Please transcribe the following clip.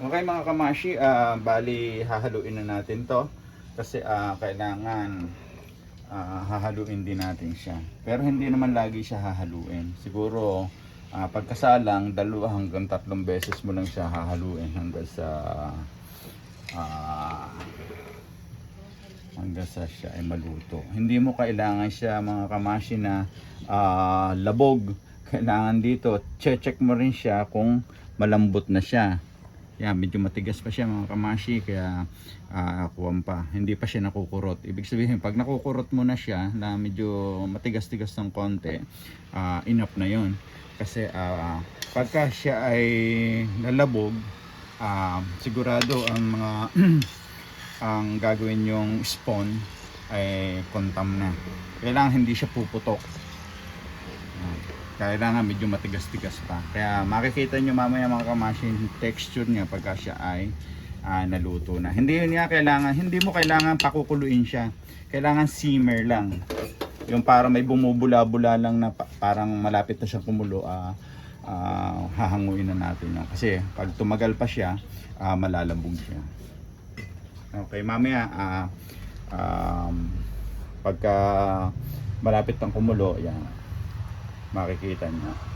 Okay mga kamashi, ah, bali hahaluin na natin to kasi ah, kailangan ah, hahaluin din natin siya. Pero hindi naman lagi siya hahaluin. Siguro ah, pagkasalang dalawa hanggang tatlong beses mo lang siya hahaluin hanggang sa ah, hanggang sa siya ay maluto. Hindi mo kailangan siya mga kamashi na ah, labog. Kailangan dito, check mo rin siya kung malambot na siya. Yan, medyo matigas pa siya mga kamashi kaya uh, kuwan pa. Hindi pa siya nakukurot. Ibig sabihin, pag nakukurot mo na siya na medyo matigas-tigas ng konti, ah, enough na yon Kasi ah, pagka siya ay lalabog, ah, sigurado ang mga ang gagawin yung spawn ay kontam na. Kailangan hindi siya puputok. Kailangan medyo matigas-tigas pa. Kaya makikita nyo mamaya mga kamasin texture niya pagka siya ay ah, naluto na. Hindi niya kailangan, hindi mo kailangan pakukuluin siya. Kailangan simmer lang. Yung para may bumubula-bula lang na pa- parang malapit na siyang kumulo, ah, ah, hahanguin na natin yan. Kasi pag tumagal pa siya, ah, malalambog siya. Okay, mamaya ah um, pagka malapit ng kumulo, yan makikita niyo.